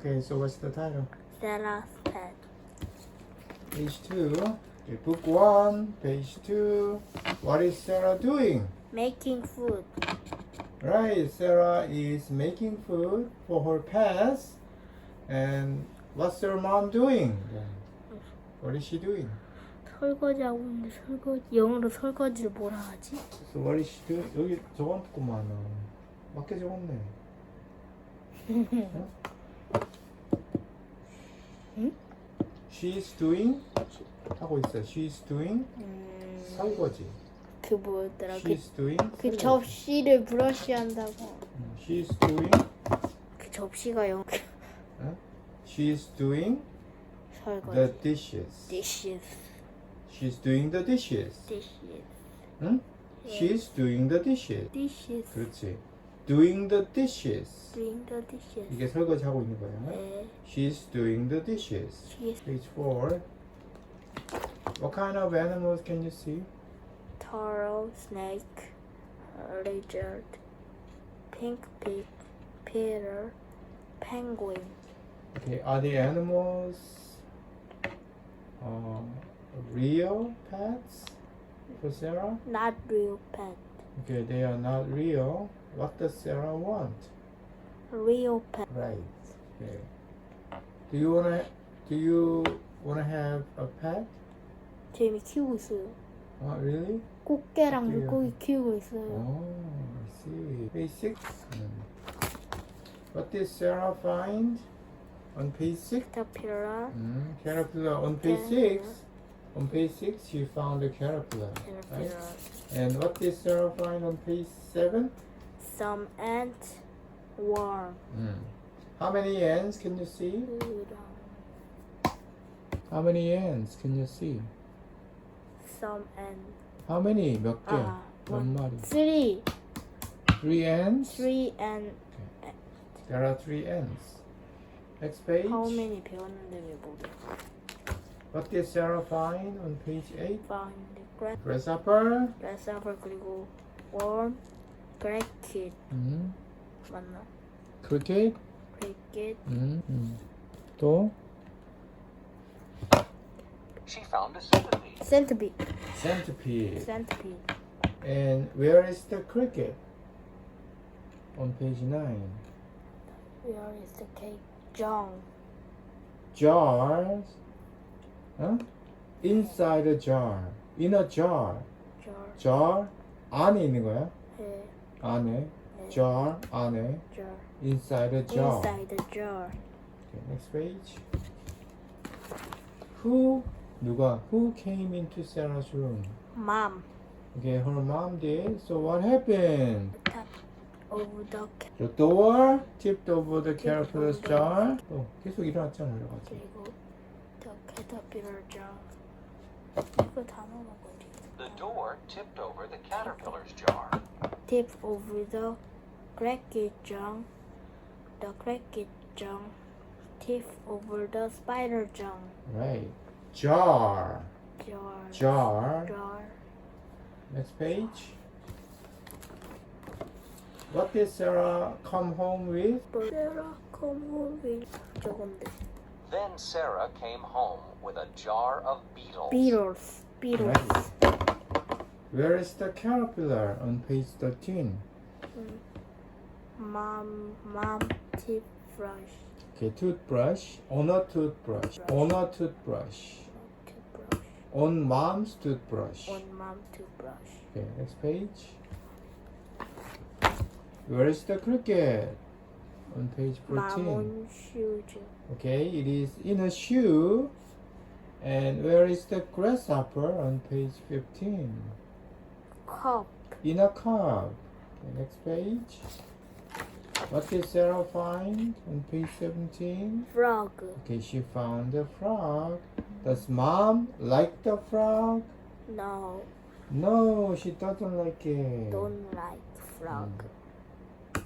Okay, so what's the title? Sarah's pet. Page 2. Okay, book 1, page 2. What is Sarah doing? Making food. Right, Sarah is making food for her pets. And what's her mom doing? What is she doing? 설거지하고 있는데 설거지 영어로 설거지를 뭐라 하지? So what is she doing? 여기 적었구만. 맞게 적었네. 어? 응? She's doing 하고 있어. She's doing 음, 설거지. 그 뭐였더라? 그, She's doing 그 설거지. 접시를 브러쉬한다고. 음, She's doing 그 접시가 영어 어? She's doing 설거지. the dishes. dishes. She's doing the dishes. dishes. 응? 예. She's doing the dishes. dishes. 그렇지. Doing the dishes. doing the dishes. 이게 설거지 하고 있는 거야. 네. She's doing the dishes. she's Page 4. What kind of animals can you see? turtle, snake, lizard, pink pig, peter, penguin. Okay, are the animals uh, real pets for Sarah? Not real pet. Okay, they are not real. What does Sarah want? Real pet. Right. Okay. Do you wanna do you wanna have a pet? 재미 키우고 있어요. Oh, really? 꽃게랑 어때요? 물고기 키우고 있어요. Oh, I see. Page six. Hmm. What did Sarah find on page six? Caterpillar, Mm, caterpillar on page Caterpillar. six. On page six, she found a caterpillar. Right? caterpillar, And what did Sarah find on page seven? some ant, worm. Mm. How many ants can you see? udon, How many ants can you see? Some ant. How many? 몇 개? 아, 몇 one, 마리? three, Three ants? three and There are three ants. Next page. how many 배웠는데 왜 모르? What did Sarah find on page eight? Found grass, Grasshopper. grasshopper 그리고 worm, cricket 음. 맞나? Cricket. cricket, 음. 음. 또 She found a centipede. centipede, centipede. centipede. And where is the cricket? On page nine. Where is the cake? John. Jars. Huh? Inside a jar. In a jar. Jar. jar 안에 있는 거야? 해. 안에. 네. jar 안에. jar. Inside a jar. Inside the jar. Okay, next page. Who 누가 who came into Sarah's room? Mom. Okay, her mom did. So what happened? Top of the The door tipped over the over the- jar. 또 계속 일어났잖아, 여러 가지. 그리고 caterpillar jar. 이거 단어는 뭐지? The door tipped over the caterpillar's jar. Tip over the cricket jar. The cricket jar. Tip over the spider jar. Right. Jar. Jar. Jar. Jar. Next page. What did Sarah come home with? Sarah come home with 저건데. then Sarah came home with a jar of beetles. Beetles. Beetles. Right. Where is the caterpillar on page 13? Mm. Mom. Mom. toothbrush. Okay, toothbrush. On a toothbrush. On a toothbrush. Toothbrush. On mom's toothbrush. On mom toothbrush. Okay, next page. Where is the cricket? On page 14. Okay, it is in a shoe. And where is the grasshopper on page 15? Cup. In a cup. Okay, next page. What did Sarah find on page 17? Frog. Okay, she found a frog. Does mom like the frog? No. No, she doesn't like it. Don't like frog. Mm.